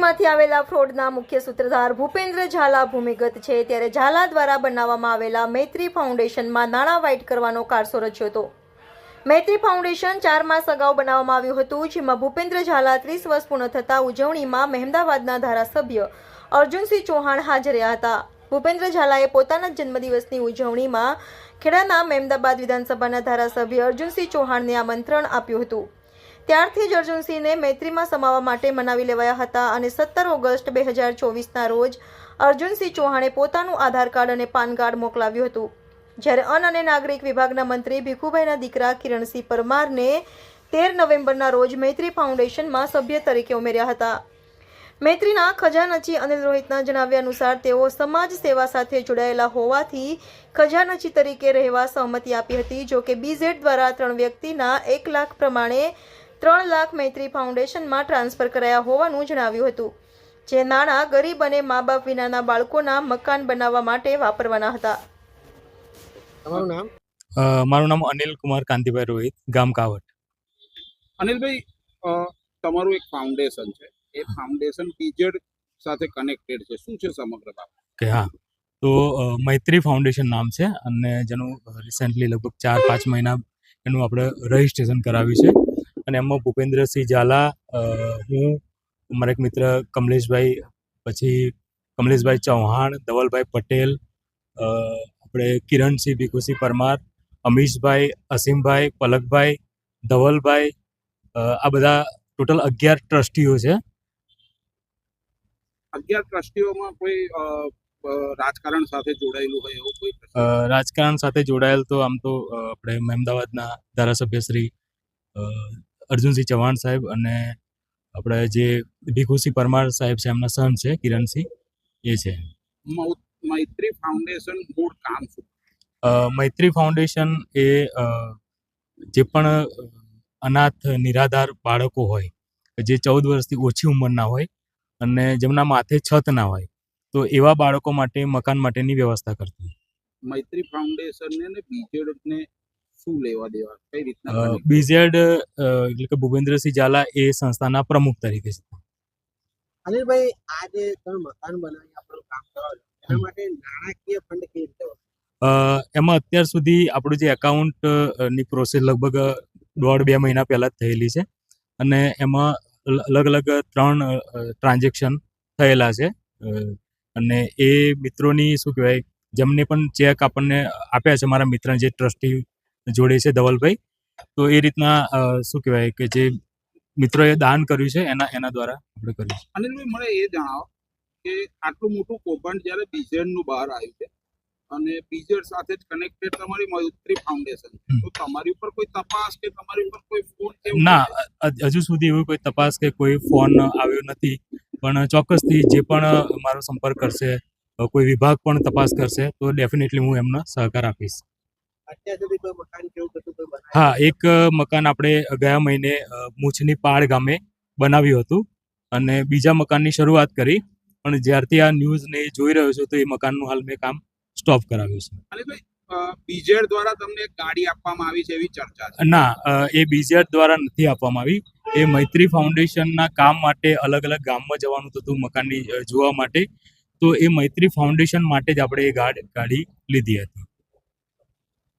હોવાથી આવેલા ફ્રોડના મુખ્ય સૂત્રધાર ભૂપેન્દ્ર ઝાલા ભૂમિગત છે. ત્યારે ઝાલા દ્વારા બનાવવામાં આવેલા મૈત્રી ફાઉન્ડેશનમાં નાણાં વાઇટ કરવાનો કારસો રચ્યો હતો. મૈત્રી ફાઉન્ડેશન ચાર માસ અગાઉ બનાવવામાં આવ્યું હતું, જેમાં ભૂપેન્દ્ર ઝાલા ત્રીસ વર્ષ પૂર્ણ થતા ઉજવણીમાં મહેમદાવાદના ધારાસભ્ય અર્જુનસિંહ ચૌહાણ હાજર રહ્યા હતા. ભૂપેન્દ્ર ઝાલાએ પોતાના જન્મદિવસની ઉજવણીમાં ખેડાના મહેમદાબાદ વિધાનસભાના ધારાસભ્ય અર્જુનસિંહ ચૌહાણને આમંત્રણ આપ્યું હતું. ત્યારથી જ અર્જુનસિંહને મૈત્રીમાં સમાવવા માટે મનાવી લેવાયા હતા અને સત્તર ઓગસ્ટ બે હજાર ચોવીસના રોજ અર્જુનસિંહ ચૌહાણે પોતાનું આધાર કાર્ડ અને પાન કાર્ડ મોકલાવ્યું હતું. જ્યારે અન્ન અને નાગરિક વિભાગના મંત્રી ભીખુભાઈના દીકરા કિરણસિંહ પરમારને તેર નવેમ્બરના રોજ મૈત્રી ફાઉન્ડેશનમાં સભ્ય તરીકે ઉમેર્યા હતા. મૈત્રીના ખજાનચી અનિલ રોહિતના જણાવ્યા અનુસાર તેઓ સમાજ સેવા સાથે જોડાયેલા હોવાથી ખજાનચી તરીકે રહેવા સહમતિ આપી હતી, જો કે બીઝેડ દ્વારા ત્રણ વ્યક્તિના એક લાખ પ્રમાણે ત્રણ લાખ મૈત્રી ફાઉન્ડેશનમાં ટ્રાન્સફર કરાયા હોવાનું જણાવ્યું હતું જે નાણાં ગરીબ અને મા બાપ વિનાના બાળકોના મકાન બનાવવા માટે વાપરવાના હતા. તમારું નામ? અ, મારું નામ અનિલ કુમાર કાંતિભાઈ રોહિત ગામ કાવટ. અનિલભાઈ તમારું એક ફાઉન્ડેશન છે. એ ફાઉન્ડેશન પીજેડ સાથે કનેક્ટેડ છે. શું છે સમગ્ર બાબત? કે હા તો મૈત્રી ફાઉન્ડેશન નામ છે અને જેનું રિસેન્ટલી લગભગ ચાર પાંચ મહિના એનું આપણે રજિસ્ટ્રેશન કરાવ્યું છે. અને એમાં ભૂપેન્દ્રસિંહ ઝાલા હું મારા એક મિત્ર કમલેશભાઈ પછી કમલેશભાઈ ચૌહાણ ધવલભાઈ પટેલ આપણે કિરણસિંહ ભીખુસિંહ પરમાર અમીશભાઈ અસીમભાઈ પલકભાઈ ધવલભાઈ આ બધા ટોટલ અગિયાર ટ્રસ્ટીઓ છે. અગિયાર ટ્રસ્ટીઓમાં કોઈ રાજકારણ સાથે જોડાયેલું હોય એવું કોઈ રાજકારણ સાથે જોડાયેલ તો આમ તો આપણે અમદાવાદના ધારાસભ્ય શ્રી અર્જુનસિંહ ચૌહાણ સાહેબ અને આપણે જે ભીખુસિંહ પરમાર સાહેબ છે એમના સન છે કિરણસિંહ એ છે. મૈત્રી ફાઉન્ડેશન મૂળ કામ શું? મૈત્રી ફાઉન્ડેશન એ જે પણ અનાથ નિરાધાર બાળકો હોય જે ચૌદ વર્ષથી ઓછી ઉંમરના હોય અને જેમના માથે છત ના હોય તો એવા બાળકો માટે મકાન માટેની વ્યવસ્થા કરતી. મૈત્રી ફાઉન્ડેશન ને બીજેડ ને શું લેવા દેવા? કઈ રીતના બીઝેડ એટલે કે ભૂપેન્દ્રસિંહ ઝાલા એ સંસ્થાના પ્રમુખ તરીકે છે. અનિલભાઈ આ જે તમે મકાન બનાવી આપણું કામ કરો એના માટે નાણાકીય ફંડ કેવી રીતે એમાં અત્યાર સુધી આપણું જે એકાઉન્ટની પ્રોસેસ લગભગ દોઢ બે મહિના પહેલા જ થયેલી છે. અને એમાં અલગ અલગ ત્રણ ટ્રાન્ઝેક્શન થયેલા છે. અને એ મિત્રોની શું કહેવાય જેમને પણ ચેક આપણને આપ્યા છે મારા મિત્ર જે ટ્રસ્ટી જોડે છે ધવલભાઈ. તો એ રીતના શું કહેવાય કે જે મિત્રોએ દાન કર્યું છે એના એના દ્વારા આપણે કર્યું છે અનિલભાઈ મને એ જણાવો કે આટલું મોટું કૌભાંડ જ્યારે બીજેડનું બહાર આવ્યું છે અને બીજેડ સાથે જ કનેક્ટેડ તમારી મૈત્રી ફાઉન્ડેશન તો તમારી ઉપર કોઈ તપાસ કે તમારી ઉપર કોઈ ફોન ના હજુ સુધી એવી કોઈ તપાસ કે કોઈ ફોન આવ્યો નથી. પણ ચોક્કસથી જે પણ મારો સંપર્ક કરશે કોઈ વિભાગ પણ તપાસ કરશે તો ડેફિનેટલી હું એમનો સહકાર આપીશ. હા એક મકાન આપણે ગયા મહિને મૂછની પાળ ગામે બનાવ્યું હતું અને બીજા મકાનની શરૂઆત કરી પણ જ્યારથી આ ન્યૂઝને જોઈ રહ્યો છું તો એ મકાનનું હાલ મેં કામ સ્ટોપ કરાવ્યું છે. બીજેડ દ્વારા તમને ગાડી આપવામાં આવી છે એવી ચર્ચા છે? ના એ બીઝેડ દ્વારા નથી આપવામાં આવી. એ મૈત્રી ફાઉન્ડેશનના કામ માટે અલગ અલગ ગામમાં જવાનું થતું મકાનની જોવા માટે. તો એ મૈત્રી ફાઉન્ડેશન માટે જ આપણે એ ગાડી લીધી હતી.